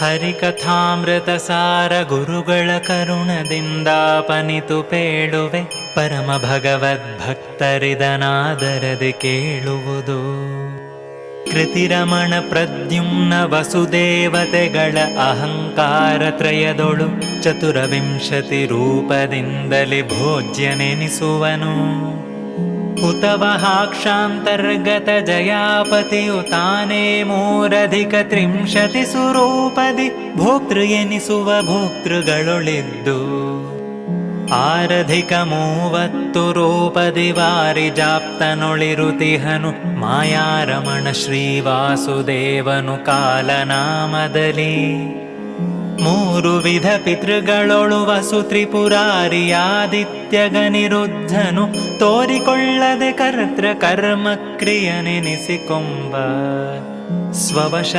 ಹರಿಕಥಾಮೃತ ಸಾರ ಗುರುಗಳ ಕರುಣದಿಂದಾಪನಿತು ಪೇಳುವೆ. ಪರಮ ಭಗವದ್ಭಕ್ತರಿದನಾದರದೆ ಕೇಳುವುದು. ಕೃತಿರಮಣ ಪ್ರದ್ಯುಮ್ನ ವಸುದೇವತೆಗಳ ಅಹಂಕಾರ ತ್ರಯದೊಳು. ಚತುರವಿಂಶತಿ ರೂಪದಿಂದಲೇ ಭೋಜ್ಯನೆನಿಸುವನು. ಹುತವಹಾಕ್ಷಾಂತರ್ಗತ ಜಯಾಪತಿಯು ತಾನೇ ಮೂರಧಿಕ ತ್ರಿಂಶತಿ ಸುರೂಪದಿ ಭೋಕ್ತೃ ಎನಿಸುವ ಭೋಕ್ತೃಗಳೊಳಿದ್ದು ಆರಧಿಕ ಮೂವತ್ತು ರೂಪದಿ ವಾರಿ ಜಾಪ್ತನೊಳಿರುತಿಹನು ಮಾಯಾರಮಣ ಶ್ರೀವಾಸುದೇವನು ಕಾಲನಾಮದಲ್ಲಿ ಮೂರು ವಿಧ ಪಿತೃಗಳೊಳು ವಸು ತ್ರಿಪುರಾರಿಯಾದಿತ್ಯಗನಿರುದ್ಧನು ತೋರಿಕೊಳ್ಳದೆ ಕರ್ತೃ ಕರ್ಮ ಕ್ರಿಯನೆನಿಸಿಕೊಂಬ ಸ್ವವಶ